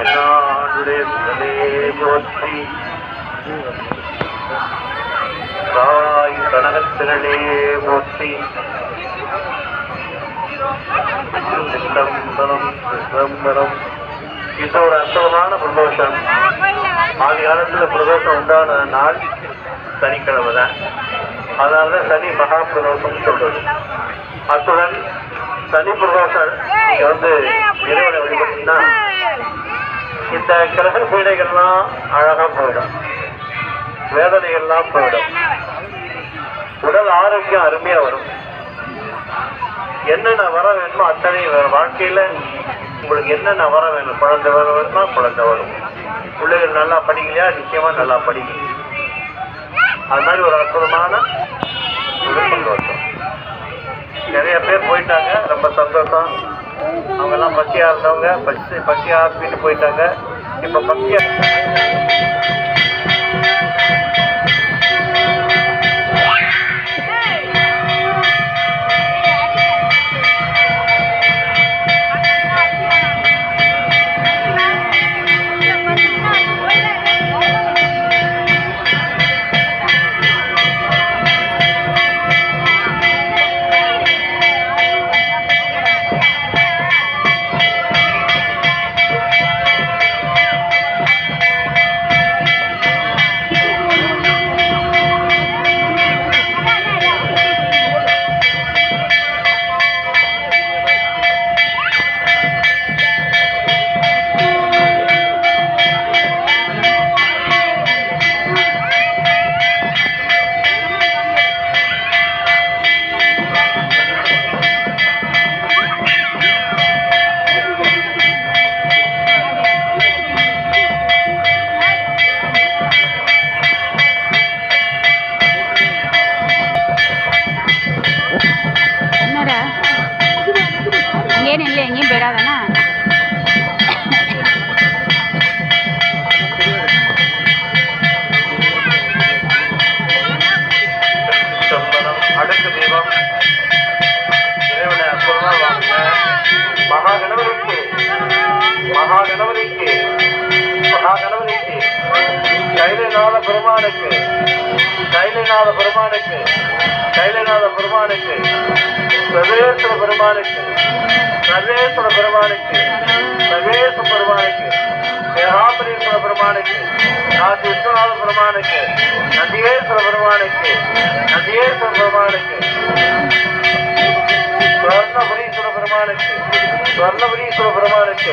தென்னாடுடைய சிவனே போற்றி. தாய் கனகத்திரளே போற்றி. சிதம்பரம் சிதம்பரம் இது ஒரு அற்புதமான பிரதோஷம். ஆதி காலத்தில் பிரதோஷம் உண்டான நாள் சனிக்கிழமை தான். அதனாலதான் சனி மகா பிரதோஷம் சொல்றது. அத்துடன் சனி பிரதோஷம் வந்து இறைவனை வழிபட்டுனா இந்த கிரக பீடைகள்லாம் அழகா போயிடும். வேதனைகள்லாம் போயிடும். உடல் ஆரோக்கியம் அருமையா வரும். என்னென்ன வர வேணுமோ அத்தனை வாழ்க்கையில் வாழ்க்கையில உங்களுக்கு என்னென்ன வர வேணும்? குழந்தை வர வேணுமா? குழந்தை வரும். பிள்ளைகள் நல்லா படிக்கலையா? நிச்சயமா நல்லா படிக்கும் அது மாதிரி ஒரு அற்புதமான சந்தோஷம் நிறைய பேர் போயிட்டாங்க. ரொம்ப சந்தோஷம். அவங்க எல்லாம் பசியா இருந்தவங்க பசி பசியா ஆஸ்பிட்டு போயிட்டாங்க. இப்ப பசியா கைலநாத பெருமானுக்கு. கைலநாத பெருமானுக்கு. கைலநாத பெருமானுக்கு. சர்வேஸ்வர பெருமானுக்கு. சர்வேஸ்வர பெருமானுக்கு. பிரதேச பெருமானுக்கு. ஏகாபரீஸ்வர பெருமானுக்கு. காசி விஸ்வநாத பெருமானுக்கு. நந்தியேஸ்வர பெருமானுக்கு. நந்தியேஸ்வர பெருமானுக்கு. சுவர்ணபுரி பெருமானுக்கு சுவர்ணபுரீஸ்வர பெருமானுக்கு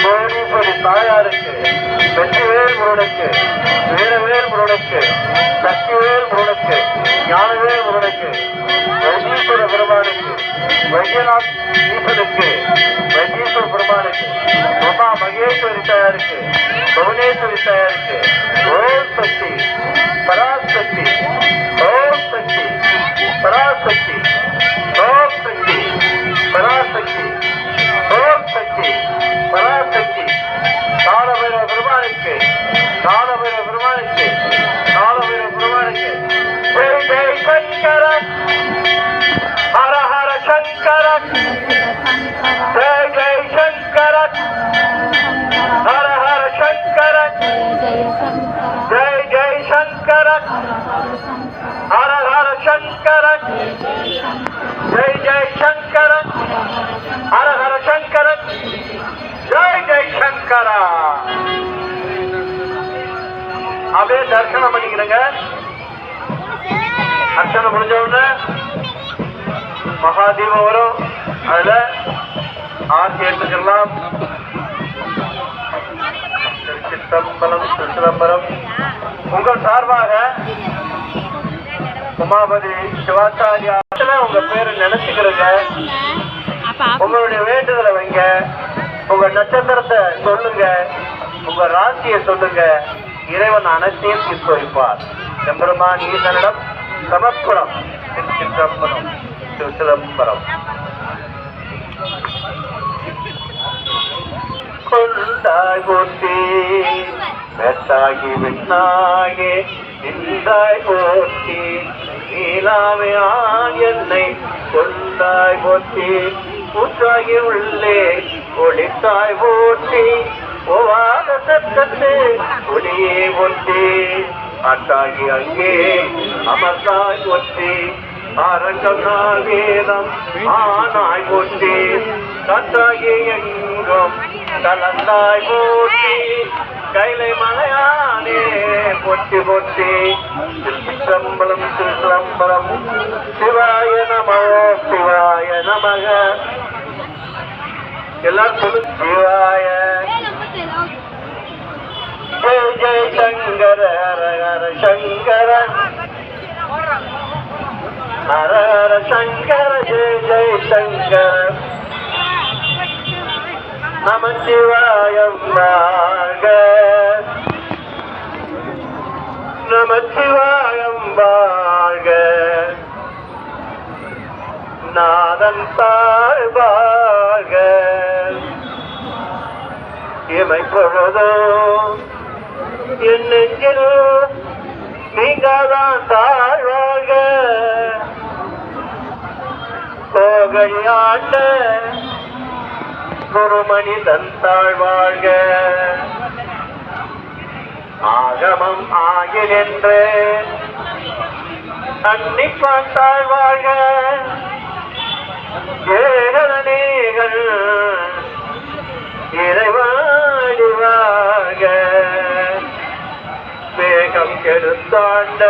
புவனேஸ்வரி தாயாருக்கு வெற்றிவேல் முருகனுக்கு வீரவேல் முருகனுக்கு சக்திவேல் முருகனுக்கு ஞானவேல் முருகனுக்கு வைத்தீஸ்வர பெருமானுக்கு வைத்தியநாத் ஈசனுக்கு வைத்தீஸ்வர பெருமானுக்கு உமா மகேஸ்வரி தாயாருக்கு புவனேஸ்வரி தாயாருக்கு ஓம் சக்தி பராசக்தி ஓம் சக்தி பராசக்தி. பராசக்தி ஓம் சக்தி பராசக்தி காலபைரவ பெருமானுக்கு காலபைரவ பெருமானுக்கு காலபைரவ பெருமானுக்கு ஜெய் ஜெய் சங்கரன் ஹர ஹர சங்கரன் ஜெய் ஜெய் சங்கரன் ஹர ஹர சங்கரன் ஜெய் ஜெய் சங்கரன் ஹர ஹர சங்கரன் ஜெய் ஜெய் ஜெய் சங்கரா அப்படியே தரிசனம் பண்ணிக்கிறேங்க அர்ச்சனை முடிஞ்ச உடனே மகாதீபம் வரும் அதுல ஆசி எடுத்துக்கலாம் திருச்சிற்றம்பலம் திருச்சிதம்பரம் உங்கள் சார்பாக உமாபதி சிவாச்சாரியா உங்க பேரு நினைச்சுக்கிறங்க உங்களுடைய வேண்டுதலை வைங்க. உங்க நட்சத்திரத்தை சொல்லுங்க. உங்க ராசியை சொல்லுங்க. இறைவன் அனைத்தையும் தீர்த்து வைப்பார் செம்பெருமான் ஈசனிடம் சமர்ப்பணம் திருச்சிற்றம்பலம் திருச்சிதம்பரம் கொண்டாய் போற்றி வெட்டாகி விண்ணாகே நின்றாய் போற்றி நீலாமையான் என்னை கொண்டாய் போற்றி. ஊற்றாகி உள்ளே ஒளித்தாய் ஓட்டி ஒவாத சத்தத்து ஒளியே ஒட்டி அட்டாகி அங்கே அமர்ந்தாய் ஒட்டி அரங்கநாள் வேதம் ஆனாய் ஒட்டி கத்தாகி எங்கும் கலந்தாய் போற்றி. கைலை மலையானே பொட்டி பொட்டி சிற்றம்பலம் சிற்றம்பலம் சிவாய் நமோ சிவாய நமக எல்லாரும் சொல்லு. சிவாய. ஜெய ஜெய சங்கர ஹர சங்கர. ஹர சங்கர ஜெய ஜெய சங்கர. நம சிவாயம் வாழ்க நம சிவாயம் வாழ்க நாதன் தாழ் வாழ்க இமை பொழுதோ என் நெஞ்சில் நீங்காதான் தாழ்வாக கோகையாண்ட குருமணி தந்தாழ்வாழ்க ஆகமம் ஆகிலென்று அன்னி பார்த்தாள் வாழ்க ஏகனேகள் இறைவன் வேகம் கெடுத்தாண்ட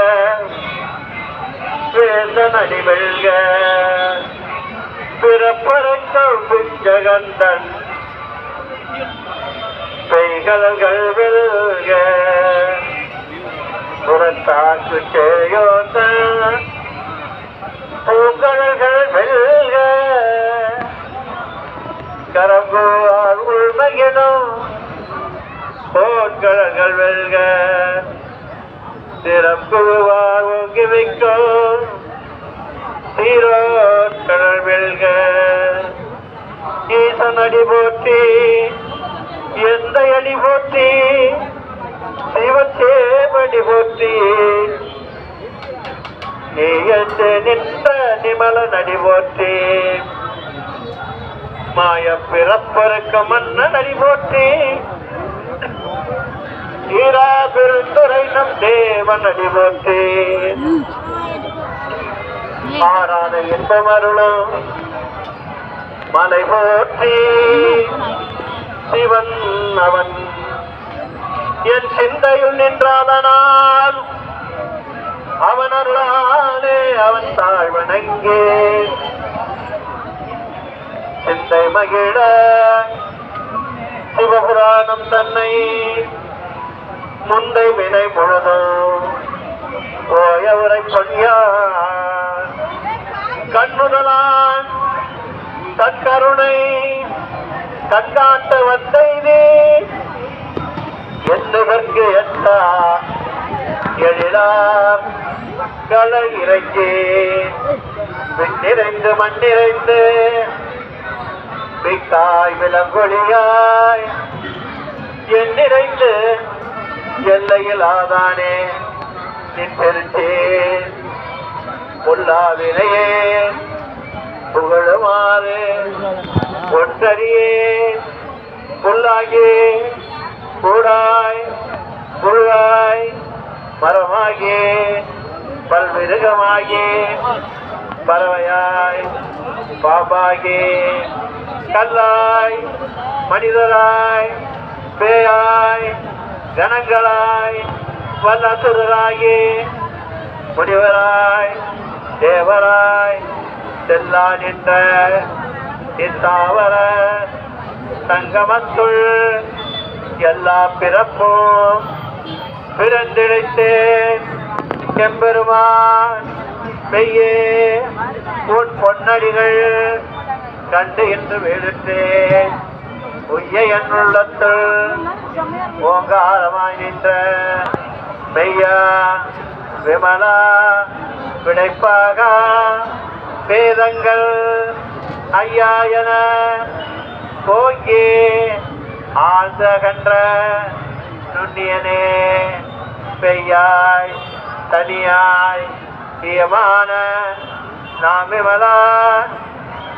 வேந்தனடி வெல்க பிறப்பறக்கம் பிஞ்சகந்தன் பெய்கலர்கள் வெல்க. புறத்தாக்கு சேயோந்த பூங்கடல்கள் வெல்க. கரம்புவார் உள்மையினும் போர்க்கடல்கள் வெல்க. சிறப்புவார் ஓங்கி வைக்கும் சீரோட்கடல் வெல்க. ஈசன் அடி போற்றி எந்த அடி போற்றி சிவத்தேவடி போற்றி. நீ நீயத்து நின்ற நிமல நடி போற்றி. மாய பிறப்பருக்க மன்ன நடி போற்றி. ஈரா பெருந்துரை நம் தேவன் அடிபட்டே போற்றி மாறாத இன்பம் மலை போற்றி. சிவன் அவன். என் சிந்தையில் நின்றாதனால் அவன் அருளாலே அவன் தாழ்வணங்கே. சிந்தை மகிழ சிவபுராணம் தன்னை முந்தை வினை முழுதும் ஓயவரை பொய்யார் கண்ணுதலான் தற்கருணை கண்காட்ட வந்தைதே என்னதற்கு எட்டா? எழிலார் களை இறங்கி விண்ணிறைந்து மண்ணிறைந்து மிக்காய் விலங்கொழியாய். என் நிறைந்து எல்லையில் ஆதானே நின் பெருச்சே பொல்லாவினையே புகழுமாறு ஒன்றறியே. புல்லாகி கூடாய் புழுவாய் மரமாகி பல்விருகமாகி பறவையாய் பாம்பாகி கல்லாய் மனிதராய் பேயாய் கணங்களாய் வல்லசுரராகி முனிவராய் தேவராய் செல்லா நின்ற இத்தாவர சங்கமத்துள் எல்லா பிறப்பும் பிறந்திழைத்தேன். எம்பெருமான் பெய்யே உன் பொன்னடிகள் கண்டு என்று வேடுத்தேன் உய்ய என்னுள்ளத்துள் ஓங்காரமாய் நின்ற மெய்யா விமலா விடைப்பாக வேதங்கள் ஐயா என போக்கி ஆழ்ந்த கன்ற நுண்ணியனே பெய்யாய் தனியாய் பிரியமான நாம் விமலா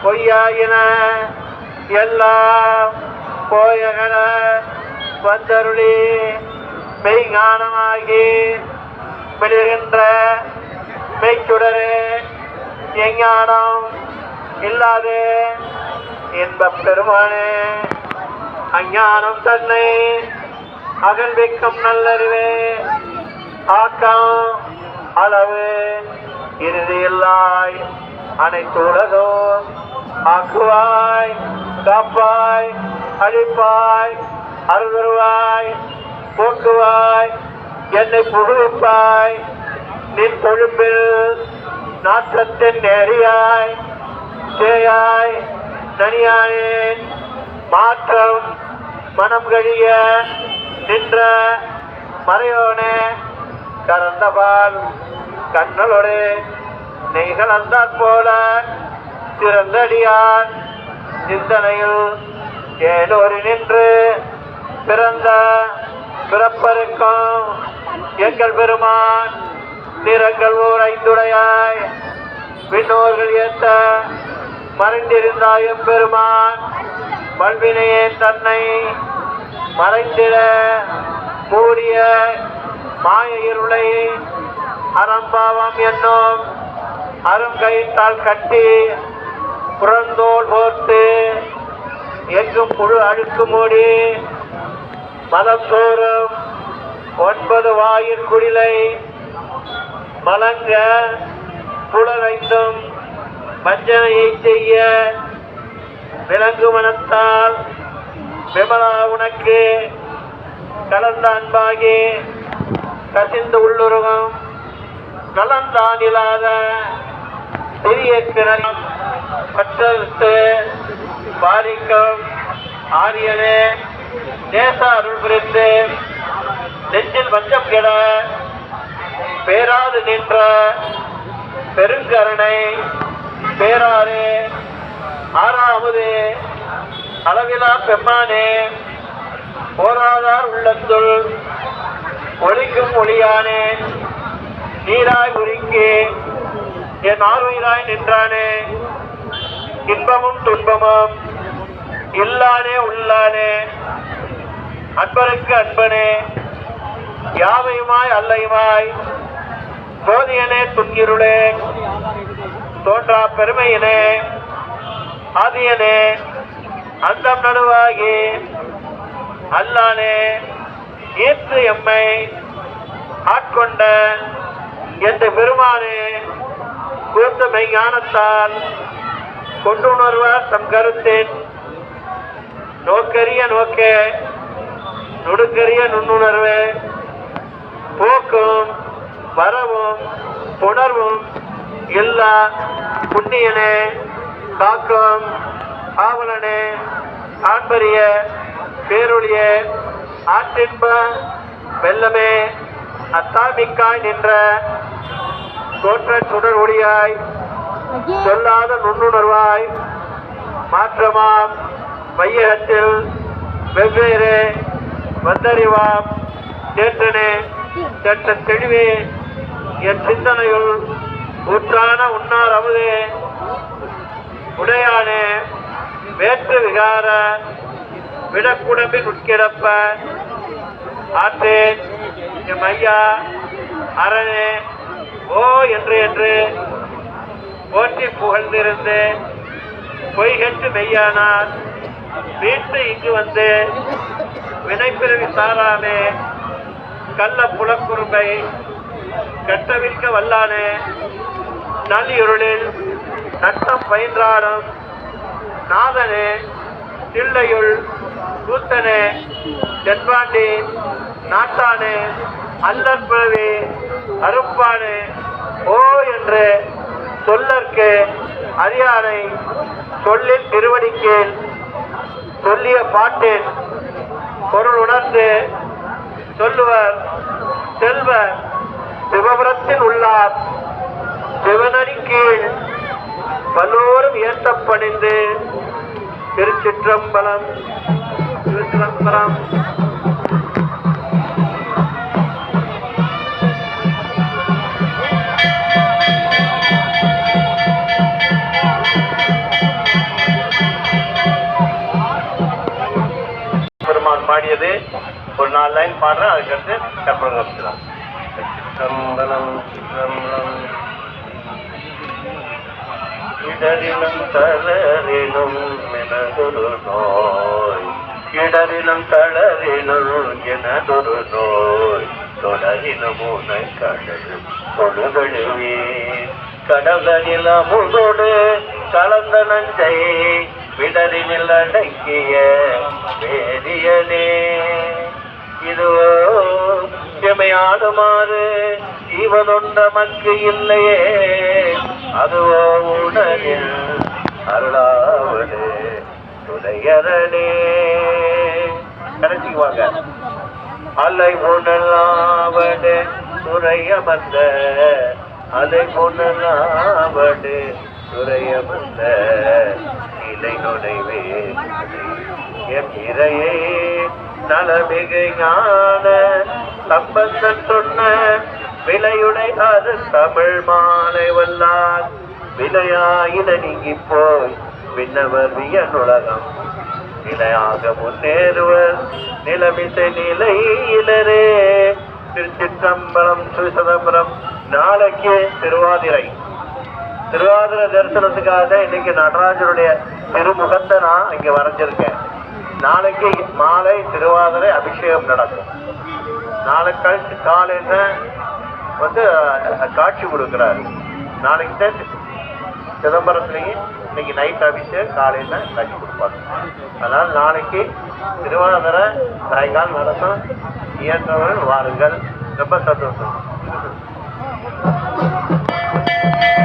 பொய்யாயின எல்லாம் போயகன வந்தருளி மெய்ஞானமாகி மிளிர்கின்ற மெய்ச்சுடரே எஞ்ஞானம் இல்லாது இன்பப் பெருமானே அஞ்ஞானம் தன்னை அகழ்விக்கும் நல்லறிவே ஆக்கம் அளவு இறுதியில்லாய் அனைத்து உலகம் ஆக்குவாய் காப்பாய் அழிப்பாய் அருள்வாய் போக்குவாய் என்னை புகழ்ப்பாய். நின் கொழும்பில் நாற்றத்தின் நெறியாய் சேயாய் தனியானேன் மாற்றம் மனம் கழிய நின்ற மறையோனே கறந்தபால் கண்ணலோடு நெய்கள் அந்தாற் போல சிறந்தடியான் சிந்தனையில் ஏலோரி நின்று பிறந்த பிறப்பருக்கும் எங்கள் பெருமான் நிறங்கள் ஓர் ஐந்துடையாய் விண்ணோர்கள் ஏத்த மறைந்திருந்தாயும் பெருமான் பல்வினையே தன்னை மறைந்திட மூடிய மாய இருளை அறம்பாவம் என்னும் அருங்கயிற்றால் கட்டி புறந்தோல் போர்த்து எங்கும் புழு அழுக்கு மூடி மதம் தோறும் ஒன்பது வாயிற் குடிலை மலங்க புலனைந்தும் வஞ்சனையை செய்ய விலங்கு மனத்தால் விமலா உனக்கு கலந்த அன்பாகி கசிந்து உள்ளுருகம் நலந்தான் இல்லாத சிறிய திறன் பற்றறுத்து பாதிக்கும் ஆரியனே தேச அருள் புரிந்து நெஞ்சில் வஞ்சம் கெட பேராது நின்ற பெருங்கருணை பேராறு ஆறாவது அளவிலா பெம்மானே போராதார் உள்ளத்துள் ஒளிக்கும் ஒளியானே நீராய் உருங்கி என் ஆர்வயிராய் நின்றானே இன்பமும் துன்பமும். இல்லானே உள்ளானே அன்பருக்கு அன்பனே. யாவையுமாய் அல்லையுமாய். சோதியனே துன்கிருளே தோன்றா பெருமையினே. ஆதியனே. அந்தம் நடுவாகி. அல்லானே. ஏற்று எம்மை ஆட்கொண்ட எந்த பெருமானே. கூர்த்த மெய்ஞானத்தால் கொண்டுணர்வார் தம் கருத்தின். நோக்கரிய நோக்கே நுடுக்கரிய நுண்ணுணர்வு. போக்கும் வரவும் புணர்வும் எல்லா புண்ணியனே காக்கும் ஆவலனே ஆண்பரிய பேரொழிய ஆற்றின்ப வெள்ளமே அத்தாமிக்காய் நின்ற தோற்ற சுடர் ஒளியாய் சொல்லாத நுண்ணுணர்வாய் மாற்றமாம். மையகத்தில் வெவ்வேறு வந்தறிவாம். தேற்றனே சட்ட தெளிவே என் சிந்தனையுள் ஊற்றான உன்னார் அமுதே. உடையானே வேற்று விகார விடக்குடம்பின் உட்கிடப்ப. ஆற்றேன் எம் ஐயா அரணே ஓ என்று என்று. போற்றி புகழ்ந்திருந்து பொய்கட்டு மெய்யானார். வீட்டு இங்கு வந்து வினைப்பிறவி சாராமே கள்ள புலக்குறும்பை கட்டவிழ்க்க வல்லானே. நலியுருளில் நட்டம் பயின்றாடும் நாதனே. தில்லையுள் கூத்தனே தென்பாண்டி நாட்டானே. அல்லற்பிறவி அருப்பானே. ஓ என்று சொல்ல சொல்லற்கு அரியானை சொல்லில் திருவடிக்கேள் சொல்லிய பாட்டில் பொருள் உணர்ந்து சொல்லுவர் செல்வர் சிவபுரத்தில் உள்ளார். சிவனடி கீழ் பலோரும் ஏற்றப்பணிந்து திருச்சிற்றம்பலம் திருச்சிற்றம்பலம். பாடியது. ஒரு நாலு லைன் பாடுறேன் அதுக்கடுத்து கற்பனை கமிச்சிடலாம். சிற்றம்பலம் சிற்றம்பலம். இடரிலும் தளரிலும் எனதொரு நோய். இடரிலும் தளரினும் எனதொரு நோய். தொடரிலும் உனை கடல் தொழுகழுவே கடலில் அமுதோடு கலந்த நஞ்சை விடரினில் அடக்கிய வேதியனே. இதுவோ எமையாடுமாறு இவனொன்ற இல்லையே. அதுவோ உடலில் அருளாவது துணையரனே. கடைசிக்கு வாங்க. அலை உணலாவடு துறைய வந்த அலை உணலாவடு துறைய வந்த நுழைவே எம் இறையே நலமிகு ஞான சம்பந்தன் சொன்ன விலையுடை அது தமிழ் மாலை வல்லார். விலையாயின நீங்கி போய் விண்ணவர் வியன் உலகம். நிலையாக முன்னேறுவர் நிலமிசை நிலையினரே திருச்சிற்றம்பலம் சிதம்பரம் நாளைக்கு திருவாதிரை. திருவாதிரை தரிசனத்துக்காக இன்னைக்கு நடராஜருடைய திருமுகத்தை நான் இங்க வரைஞ்சிருக்கேன். நாளைக்கு மாலை திருவாதிரை அபிஷேகம் நடக்கும். நாளை கழிச்சு காலையில வந்து காட்சி கொடுக்குறாரு. நாளைக்கு தான் சிதம்பரத்துலேயும் இன்னைக்கு நைட் அபிஷேகம் காலையில காட்சி கொடுப்பாங்க அதனால நாளைக்கு திருவாதிரை சாயங்காலம் நடக்கும். இயன்றவர்கள் வாருங்கள். ரொம்ப சந்தோஷம்.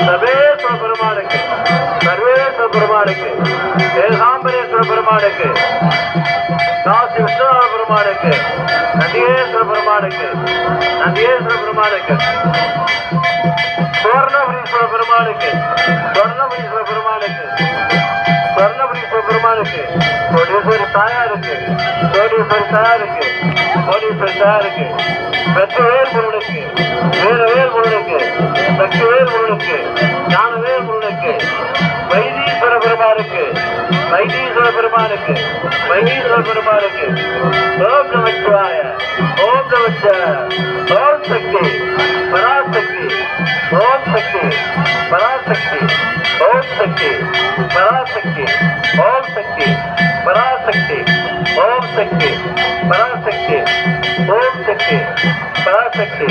சர்வேஸ்வர பெருமானுக்கு சர்வேஸ்வர பெருமானுக்கு ஏகாம்பரேஸ்வர பெருமானுக்கு காசி விஸ்வநாத பெருமானுக்கு நந்தியேஸ்வர பெருமானுக்கு நந்தியேஸ்வர பெருமானுக்கு சுவர்ணபுரீஸ்வர பெருமானுக்கு சுவர்ணபுரீஸ்வர பெருமானுக்கு சுவர்ணபுரீஸ்வர பெருமானுக்கு கோடீஸ்வரி தாயாருக்கு. கோடீஸ்வரி தாயாருக்கு. கோடீஸ்வரி தாயாருக்கு. வெற்றிவேல் முருகனுக்கு. வீரவேல் முருகனுக்கு. சக்திவேல் முருகனுக்கு. ஞானவேல் முருகனுக்கு. வைத்தீஸ்வர பெருமானுக்கு வைத்தீஸ்வர பெருமானுக்கு வைத்தீஸ்வர பெருமானுக்கு ஓம் நமச்சிவாய ஓம் நமச்சிவாய ஓம் சக்தி பராசக்தி ஓம் சக்தி பராசக்தி ஓம் சக்தி பராசக்தி ஓம் சக்தி பராசக்தி ஓம் சக்தி பராசக்தி ஓம் சக்தி பராசக்தி.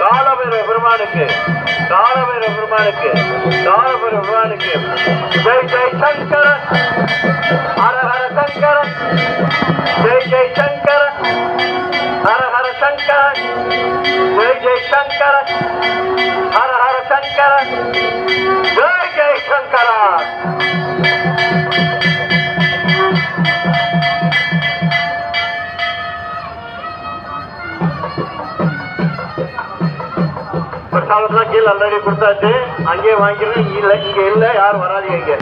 காலபைரவ பெருமானுக்கு காலபைரவ பெருமானுக்கு காலபைரவ பெருமானுக்கு. ஜெய் ஜெய் சங்கர ஹர ஹர சங்கர ஜெய் ஜெய் சங்கர ஹர ஹர சங்கர ஜெய் ஜெய் சங்கர ஹர ஹர சங்கர ஜெய் ஜெய் சங்கரா பிரசாதம் கீழே ஆல்ரெடி கொடுத்தாச்சு. அங்கேயே வாங்கிக்கிறேன் இல்லை இங்கே இல்லை யாரும் வராதீங்க இங்கே.